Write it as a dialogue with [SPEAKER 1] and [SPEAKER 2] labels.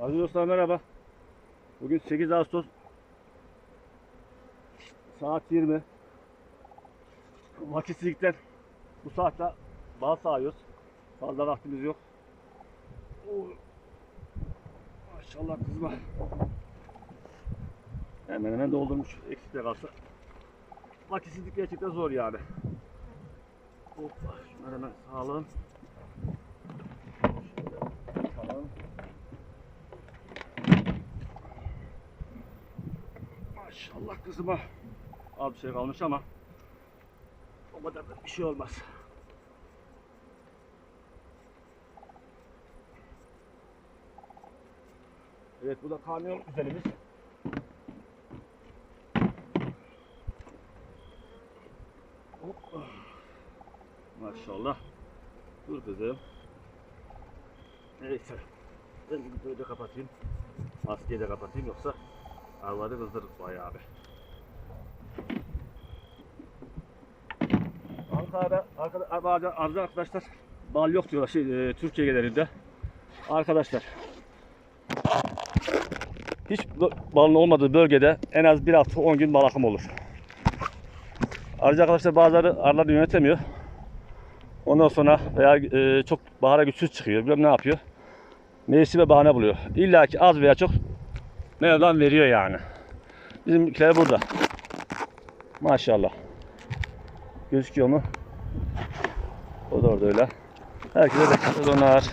[SPEAKER 1] Aziz dostlar merhaba. Bugün 8 Ağustos saat 20. Vakitsizlikten bu saatte bal sağıyoruz. Fazla vaktimiz yok. Maşallah kızma. Hemen hemen doldurmuş. Eksik de kalsa. Vakitsizlik gerçekten zor yani. Hoppa. Şunları hemen sağlayalım. Maşallah kızıma az bir şey kalmış ama o kadar da bir şey olmaz. Evet bu da kamyon güzelimiz. Hop. Maşallah. Dur kızım. Neyse. Ben gidip böyle kapatayım. Maskeyi de kapatayım yoksa Arvadı kızdırır bayağı bir. Ankara'da arkada, bazı arzu arkadaşlar bal yok diyorlar şey, e, Türkiye genelinde. Arkadaşlar hiç balın olmadığı bölgede en az bir hafta 10 gün bal akımı olur. Ayrıca arkadaşlar bazıları arıları yönetemiyor. Ondan sonra veya e, çok bahara güçsüz çıkıyor. Bilmem ne yapıyor. Mevsime bahane buluyor. İlla ki az veya çok Mevlam veriyor yani. Bizimkiler burada. Maşallah. Gözüküyor mu? O da orada öyle. Herkese bekliyoruz onlar.